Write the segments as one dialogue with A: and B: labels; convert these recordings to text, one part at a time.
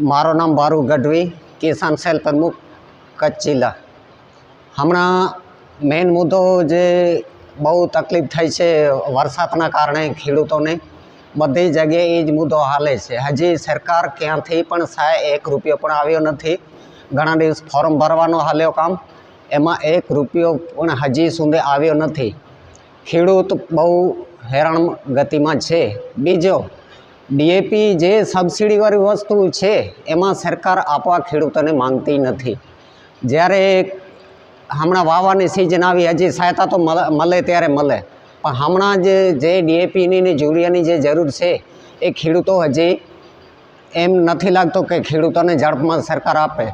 A: મારું નામ બારુ ગઢવી, કિસાન સેલ પ્રમુખ, કચ્છ જિલ્લા. હમણાં મેઇન મુદ્દો જે બહુ તકલીફ થઈ છે વરસાદના કારણે ખેડૂતોને, બધી જગ્યાએ એ જ મુદ્દો હાલે છે. હજી સરકાર ક્યાંથી પણ સાહેબ એક રૂપિયો પણ આવ્યો નથી. ઘણા દિવસ ફોર્મ ભરવાનો હાલ્યો કામ, એમાં એક રૂપિયો પણ હજી સુધી આવ્યો નથી. ખેડૂત બહુ હેરાન ગતિમાં છે. બીજો ડીએપી જે સબસિડીવાળી વસ્તુ છે, એમાં સરકાર આપવા ખેડૂતોને માંગતી નથી. જ્યારે હમણાં વાવવાની સિઝન આવી, હજી સહાયતા તો મળે ત્યારે મળે પણ હમણાં જે જે ડીએપીની ને યુરિયાની જે જરૂર છે, એ ખેડૂતો હજી એમ નથી લાગતો કે ખેડૂતોને ઝડપમાં સરકાર આપે.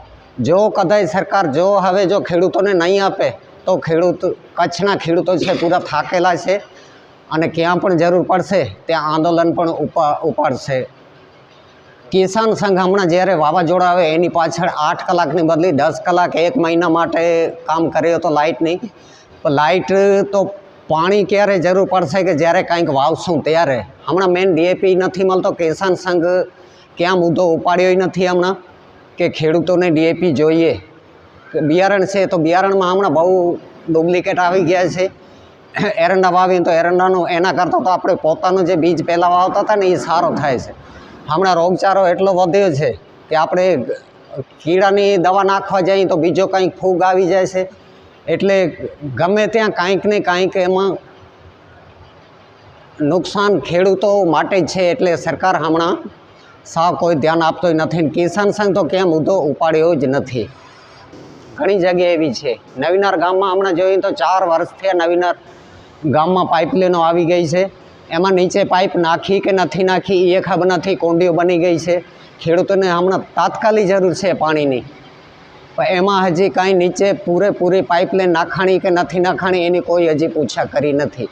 A: જો કદાચ સરકાર, જો હવે જો ખેડૂતોને નહીં આપે, તો ખેડૂત, કચ્છના ખેડૂતો છે, પૂરા થાકેલા છે. અને ક્યાં પણ જરૂર પડશે, ત્યાં આંદોલન પણ ઉપા, ઉપાડશે. કિસાન સંઘ હમણાં જ્યારે વાવાઝોડા આવે, એની પાછળ આઠ કલાકની બદલી દસ કલાક એક મહિના માટે કામ કર્યો હતો લાઇટની પણ લાઇટ તો પાણી ક્યારે જરૂર પડશે કે જ્યારે કાંઈક વાવશું ત્યારે? હમણાં મેન ડીએપી નથી મળતો, કિસાન સંઘ ક્યાં મુદ્દો ઉપાડ્યો નથી હમણાં? કે ખેડૂતોને ડીએપી જોઈએ? બિયારણ છે તો બિયારણમાં હમણાં બહુ ડુપ્લિકેટ આવી ગયા છે. એરંડા વાવીએ તો એરંડાનું એના કરતાં તો આપણે પોતાનું જે બીજ પહેલાં વાવતા હતા ને એ સારો થાય છે. હમણાં રોગચારો એટલો વધ્યો છે કે આપણે કીડાની દવા નાખવા જઈએ તો બીજો કંઈક ફૂગ આવી જાય છે. એટલે ગમે ત્યાં કાંઈક ને કાંઈક એમાં નુકસાન ખેડૂતો માટે જ છે એટલે સરકાર હમણાં સાવ કોઈ ધ્યાન આપતોય નથી કિસાન સંઘ તો કેમ મુદ્દો ઉપાડ્યો જ નથી. ઘણી જગ્યાએ એવી છે. નવીનાર ગામમાં હમણાં જોઈએ તો ચાર વર્ષથી નવીનાર ગામમાં પાઇપલાઈનો આવી ગઈ છે. એમાં નીચે પાઇપ નાખી કે નથી નાખી એ ખબર નથી, કોંડીઓ બની ગઈ છે. ખેડૂતોને હમણાં તાત્કાલિક જરૂર છે પાણીની. પણ એમાં હજી કાંઈ નીચે પૂરેપૂરી પાઇપલાઈન નાખાણી કે નથી નાખાણી એની કોઈ હજી પૂછા કરી નથી.